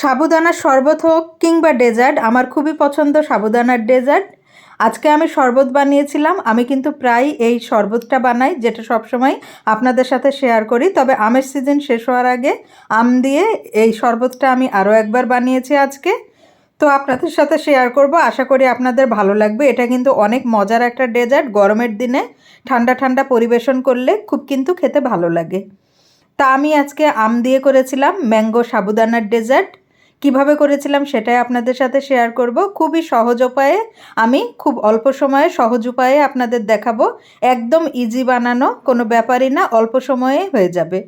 সাবুদানার শরবত হোক কিংবা ডেজার্ট, আমার খুবই পছন্দ সাবুদানার ডেজার্ট। আজকে আমি শরবত বানিয়েছিলাম, আমি কিন্তু প্রায় এই শরবতটা বানাই, যেটা সবসময় আপনাদের সাথে শেয়ার করি। তবে আমের সিজন শেষ হওয়ার আগে আম দিয়ে এই শরবতটা আমি আরও একবার বানিয়েছি আজকে। তো আপনাদের সাথে শেয়ার করব, আশা করি আপনাদের ভালো লাগবে। এটা কিন্তু অনেক মজার একটা ডেজার্ট, গরমের দিনে ঠান্ডা ঠান্ডা পরিবেশন করলে খুব কিন্তু খেতে ভালো লাগে। তা আমি আজকে আম দিয়ে করেছিলাম, ম্যাঙ্গো সাবুদানার ডেজার্ট। কীভাবে করেছিলাম সেটাই আপনাদের সাথে শেয়ার করব। খুবই সহজ উপায়ে, আমি খুব অল্প সময়ে সহজ উপায়ে আপনাদের দেখাবো। একদম ইজি বানানো, কোনো ব্যাপারই না, অল্প সময়ে হয়ে যাবে।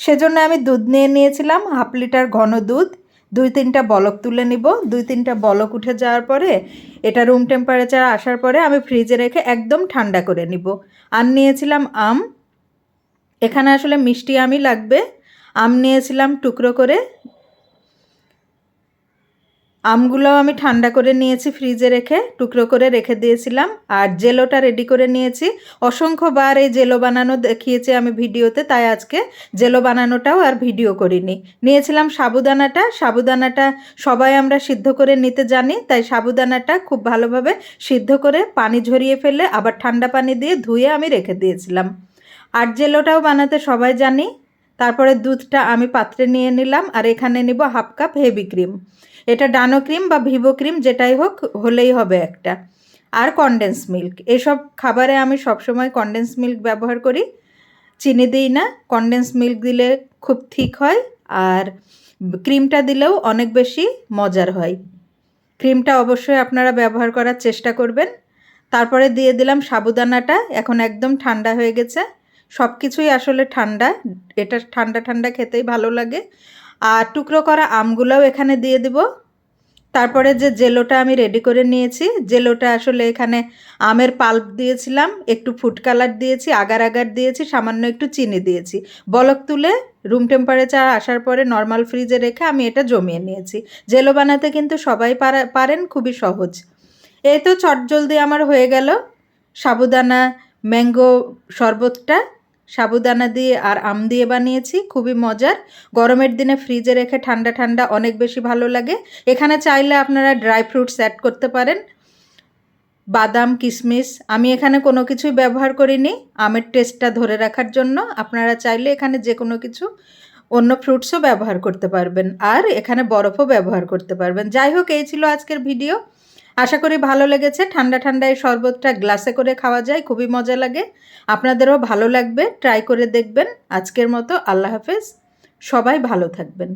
সেজন্য আমি দুধ নিয়ে নিয়েছিলাম, হাফ লিটার ঘন দুধ, দুই তিনটা বলক তুলে নিব। দুই তিনটা বলক উঠে যাওয়ার পরে, এটা রুম টেম্পারেচার আসার পরে আমি ফ্রিজে রেখে একদম ঠান্ডা করে নিব। আর নিয়েছিলাম আম, এখানে আসলে মিষ্টি আমই লাগবে। আম নিয়েছিলাম টুকরো করে আমগুলোও আমি ঠান্ডা করে নিয়েছি ফ্রিজে রেখে, টুকরো করে রেখে দিয়েছিলাম। আর জেলোটা রেডি করে নিয়েছি। অসংখ্যবার এই জেলো বানানো দেখিয়েছি আমি ভিডিওতে, তাই আজকে জেলো বানানোটাও আর ভিডিও করিনি। নিয়েছিলাম সাবুদানাটা। সাবুদানাটা সবাই আমরা সিদ্ধ করে নিতে জানি, তাই সাবুদানাটা খুব ভালোভাবে সিদ্ধ করে পানি ঝরিয়ে ফেলে, আবার ঠান্ডা পানি দিয়ে ধুয়ে আমি রেখে দিয়েছিলাম। আর জেলোটাও বানাতে সবাই জানি তারপরে দুধটা আমি পাত্রে নিয়ে নিলাম আর এখানে নিব হাফ কাপ হেভি ক্রিম। এটা ডানো ক্রিম বা ভিভো ক্রিম যেটাই হোক হলেই হবে একটা। আর কনডেন্স মিল্ক এসব খাবারে আমি সবসময় কনডেন্স মিল্ক ব্যবহার করি। চিনি দিই না। কনডেন্স মিল্ক দিলে খুব ঠিক হয় আর ক্রিমটা দিলেও অনেক বেশি মজার হয়। ক্রিমটা অবশ্যই আপনারা ব্যবহার করার চেষ্টা করবেন। তারপরে দিয়ে দিলাম সাবুদানাটা। এখন একদম ঠান্ডা হয়ে গেছে। সব কিছুই আসলে ঠান্ডা। এটা ঠান্ডা ঠান্ডা খেতেই ভালো লাগে। আর টুকরো করা আমগুলোও এখানে দিয়ে দিব। তারপরে যে জেলোটা আমি রেডি করে নিয়েছি, জেলোটা আসলে এখানে আমের পাল্প দিয়েছিলাম, একটু ফুড কালার দিয়েছি, আগার আগার দিয়েছি, সামান্য একটু চিনি দিয়েছি। বলক তুলে রুম টেম্পারেচার আসার পরে নর্মাল ফ্রিজে রেখে আমি এটা জমিয়ে নিয়েছি। জেলো বানাতে কিন্তু সবাই পারেন, খুবই সহজ। এই তো চটজলদি আমার হয়ে গেল। সাবুদানা ম্যাঙ্গো শরবতটা। সাবুদানা দিয়ে আর আম দিয়ে বানিয়েছি, খুবই মজার। গরমের দিনে ফ্রিজে রেখে ঠান্ডা ঠান্ডা অনেক বেশি ভালো লাগে। এখানে চাইলে আপনারা ড্রাই ফ্রুটস অ্যাড করতে পারেন। বাদাম কিশমিশ আমি এখানে কোনো কিছুই ব্যবহার করিনি। আমের টেস্টটা ধরে রাখার জন্য আপনারা চাইলে এখানে যে কোনো কিছু অন্য ফ্রুটসও ব্যবহার করতে পারবেন। আর এখানে বরফও ব্যবহার করতে পারবেন। যাই হোক, এই ছিল আজকের ভিডিও। আশা করি ভালো লেগেছে। ঠান্ডা ঠান্ডা এই শরবতটা গ্লাসে করে খাওয়া যায়, খুবই মজা লাগে। আপনাদেরও ভালো লাগবে, ট্রাই করে দেখবেন। আজকের মতো আল্লাহ হাফেজ। সবাই ভালো থাকবেন।